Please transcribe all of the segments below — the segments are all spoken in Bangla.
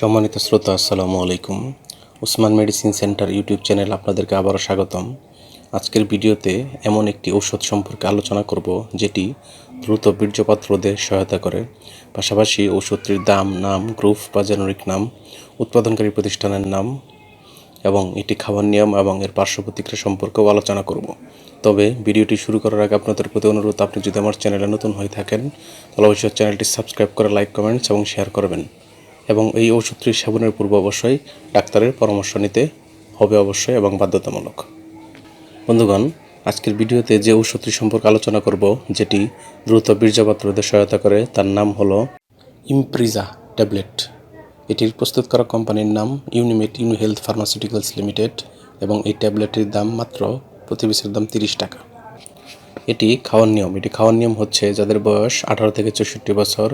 সম্মানিত শ্রোতা, আসসালামু আলাইকুম। Usman medicine centre YouTube channel আপনাদেরকে আবারও স্বাগতম। আজকের ভিডিওতে এমন একটি ঔষধ সম্পর্কে আলোচনা করব, যেটি দ্রুত বীর্যপাত রোধে সহায়তা করে। পাশাপাশি ঔষধটির দাম, নাম, গ্রুপ বা জেনারিক নাম, উৎপাদনকারী প্রতিষ্ঠানের নাম এবং এটি খাওয়ার নিয়ম এবং এর পার্শ্ব প্রতিক্রিয়া সম্পর্কেও আলোচনা করব। তবে ভিডিওটি শুরু করার আগে আপনাদের প্রতি অনুরোধ, আপনি যদি আমার চ্যানেলে নতুন হয়ে থাকেন, তাহলে অবশ্যই চ্যানেলটি সাবস্ক্রাইব করে লাইক, কমেন্টস এবং শেয়ার করবেন। এবং এই ওষুধটি সেবনের পূর্ব অবশ্যই ডাক্তারের পরামর্শ নিতে হবে অবশ্যই এবং বাধ্যতামূলক। বন্ধুগণ, আজকের ভিডিওতে যে ওষুধটি সম্পর্কে আলোচনা করব, যেটি দ্রুত বীর্যপাত রোধে সহায়তা করে, তার নাম হলো ইমপ্রিজা ট্যাবলেট। এটির প্রস্তুত করা কোম্পানির নাম Unimate Uni Health Pharmaceuticals Limited এবং এই ট্যাবলেটের দাম মাত্র প্রতি পিসের দাম তিরিশ টাকা। এটি খাওয়ার নিয়ম। এটি খাওয়ার নিয়ম হচ্ছে যাদের বয়স আঠারো থেকে চৌষট্টি বছর,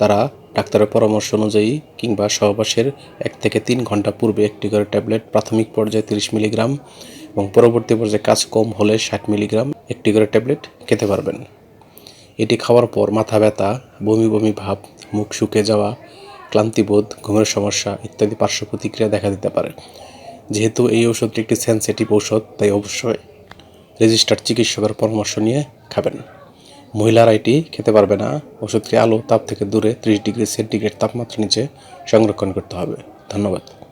তারা ডাক্তারের পরামর্শ অনুযায়ী কিংবা সহবাসের এক থেকে তিন ঘণ্টা পূর্বে একটি করে ট্যাবলেট প্রাথমিক পর্যায়ে তিরিশ মিলিগ্রাম এবং পরবর্তী পর্যায়ে কাজ কম হলে ষাট মিলিগ্রাম একটি করে ট্যাবলেট খেতে পারবেন। এটি খাওয়ার পর মাথা ব্যথা, বমি বমি ভাব, মুখ শুকে যাওয়া, ক্লান্তিবোধ, ঘুমের সমস্যা ইত্যাদি পার্শ্ব প্রতিক্রিয়া দেখা দিতে পারে। যেহেতু এই ওষুধটি একটি সেন্সিটিভ ঔষধ, তাই অবশ্যই রেজিস্টার্ড চিকিৎসকের পরামর্শ নিয়ে খাবেন। মহিলারা এটি খেতে পারবে না। ওষুধটি আলো তাপ থেকে দূরে ত্রিশ ডিগ্রি সেন্টিগ্রেড তাপমাত্রা নিচে সংরক্ষণ করতে হবে। ধন্যবাদ।